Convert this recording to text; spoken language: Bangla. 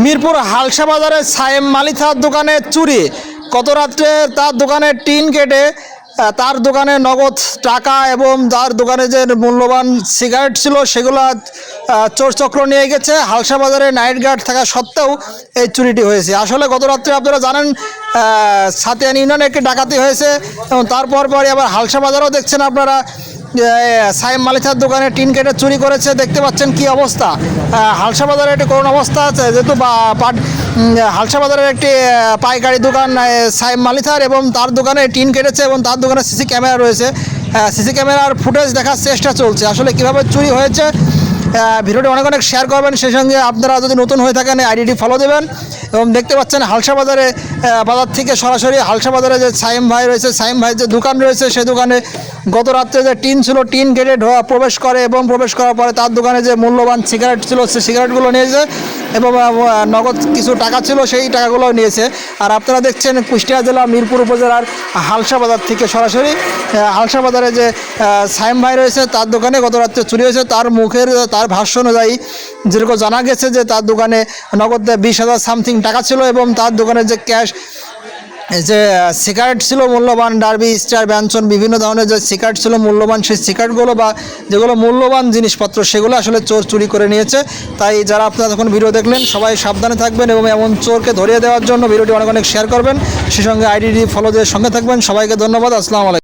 মিরপুর হালসা বাজারে সায়েম মালিথার দোকানে চুরি। গত রাত্রে তার দোকানে টিন কেটে তার দোকানে নগদ টাকা এবং তার দোকানে যে মূল্যবান সিগারেট ছিল সেগুলো আহ, চোর চক্র নিয়ে গেছে। হালসা বাজারে নাইট গার্ড থাকা সত্ত্বেও এই চুরিটি হয়েছে। আসলে গত রাত্রে আপনারা জানেন সাতিয়ান ইউনিয়নে একটি ডাকাতি হয়েছে এবং তারপর পরে আবার হালসা বাজারও দেখছেন আপনারা। সাইম মালিথার দোকানে টিন কেটে চুরি করেছে, দেখতে পাচ্ছেন কি অবস্থা। হালসা বাজারে একটি করুণ অবস্থা আছে, যেহেতু পাট হালসা বাজারের একটি পাইকারি দোকান সাইম মালিথার এবং তার দোকানে টিন কেটেছে এবং তার দোকানে সিসি ক্যামেরা রয়েছে। সিসি ক্যামেরার ফুটেজ দেখার চেষ্টা চলছে। আসলে কীভাবে চুরি হয়েছে ভিডিওটি অনেক অনেক শেয়ার করবেন, সেই সঙ্গে আপনারা যদি নতুন হয়ে থাকেন আইডিটি ফলো দেবেন। এবং দেখতে পাচ্ছেন হালসা বাজারে বাজার থেকে সরাসরি হালসা বাজারে যে সাইম ভাই রয়েছে, সাইম ভাই যে দোকান রয়েছে, সে দোকানে গত রাত্রে যে টিন ছিল, টিন গেটে ঢোয়া প্রবেশ করে এবং প্রবেশ করার পরে তার দোকানে যে মূল্যবান সিগারেট ছিল সেই সিগারেটগুলো নিয়েছে এবং নগদ কিছু টাকা ছিল, সেই টাকাগুলো নিয়েছে। আর আপনারা দেখছেন কুষ্টিয়া জেলা মিরপুর উপজেলার হালসা বাজার থেকে সরাসরি হালসা বাজারে যে সাইম ভাই রয়েছে, তার দোকানে গত রাত্রে চুরি হয়েছে। তার মুখের, তার ভাষ্য অনুযায়ী যেরকম জানা গেছে যে, তার দোকানে নগদ বিশ হাজার সামথিং টাকা ছিল এবং তার দোকানে যে ক্যাশ, যে, সিগারেট ছিল মূল্যবান, ডার্বি, স্টার ব্যঞ্চন বিভিন্ন ধরনের যে সিগারেট ছিল মূল্যবান, সেই সিগারেটগুলো বা যেগুলো মূল্যবান জিনিসপত্র, সেগুলো আসলে চোর চুরি করে নিয়েছে। তাই যারা আপনারা তখন ভিডিও দেখলেন, সবাই সাবধানে থাকবেন এবং এমন চোরকে ধরিয়ে দেওয়ার জন্য ভিডিওটি অনেক অনেক শেয়ার করবেন। সেই সঙ্গে আইডি ফলো দিয়ে সঙ্গে থাকবেন। সবাইকে ধন্যবাদ। আসসালামু আলাইকুম।